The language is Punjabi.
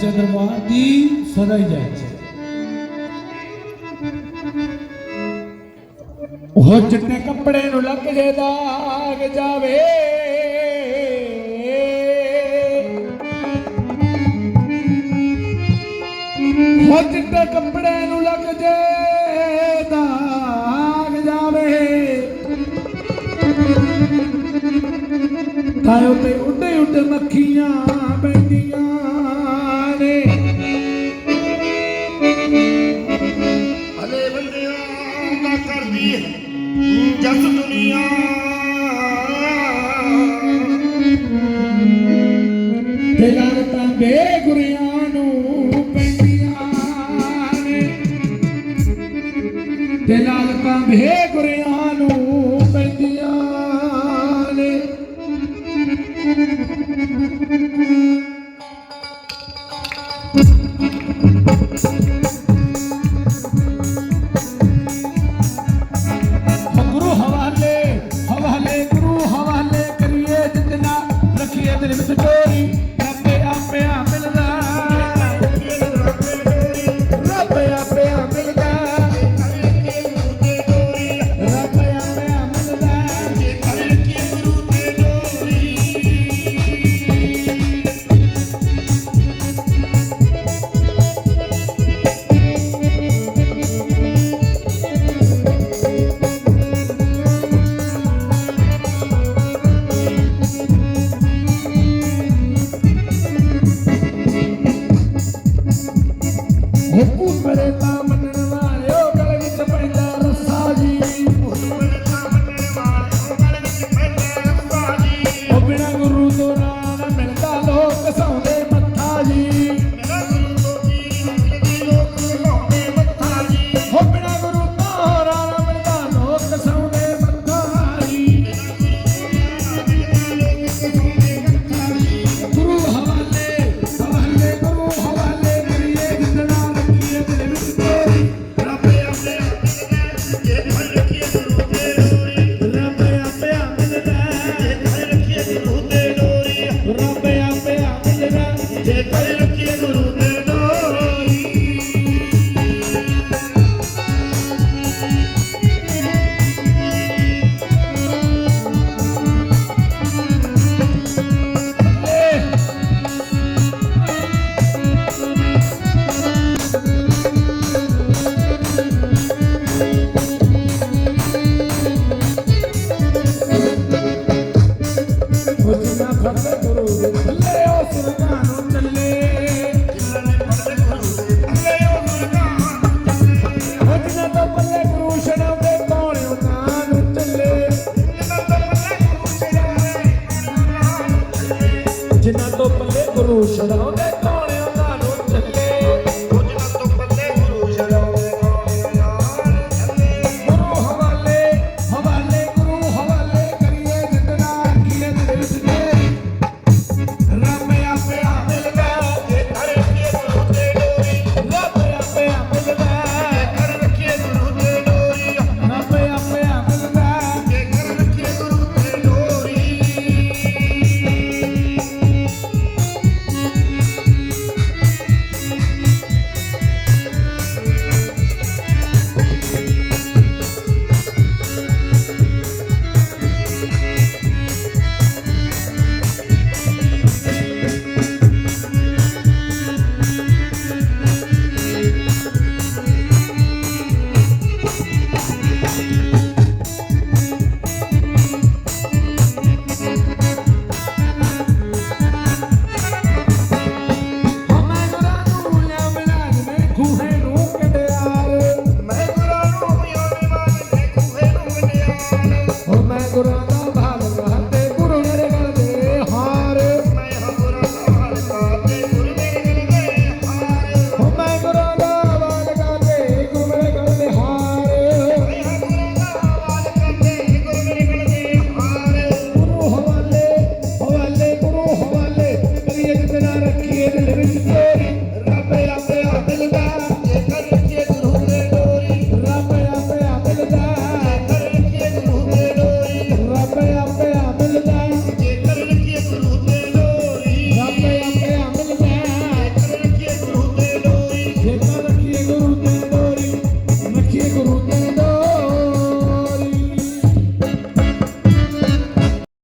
ਸੱਚੇ ਦਰਬਾਰ ਦੀ ਸਦਾ ਹੀ ਜਾਇ ਉਹ ਚਿੱਟੇ ਕੱਪੜੇ ਨੂੰ ਲੱਗ ਜੇ ਦਾਗ ਜਾਵੇ। ਉਹ ਚਿੱਟੇ ਕੱਪੜੇ ਨੂੰ ਲੱਗ ਜੇ ਦਾਗ ਜਾਵੇ। ਤਾਂ ਉਤੇ ਉੱਡੇ ਉੱਡੇ ਮੱਖੀਆਂ ਬੈਠੀਆਂ। ਦਿਲਾਂ ਤੰਦੇ ਗੁਰਿਆਂ ਨੂੰ ਪੈਂਦੀਆਂ ਨੇ। ਦਿਲਾਂ ਤੰਦੇ ਗੁਰਿਆਂ ਜਿਨ੍ਹਾਂ ਤੋਂ ਪੱਲੇ ਪੁਰੂਸ਼ ਰਹਾਉਂਦੇ ਕੌਣ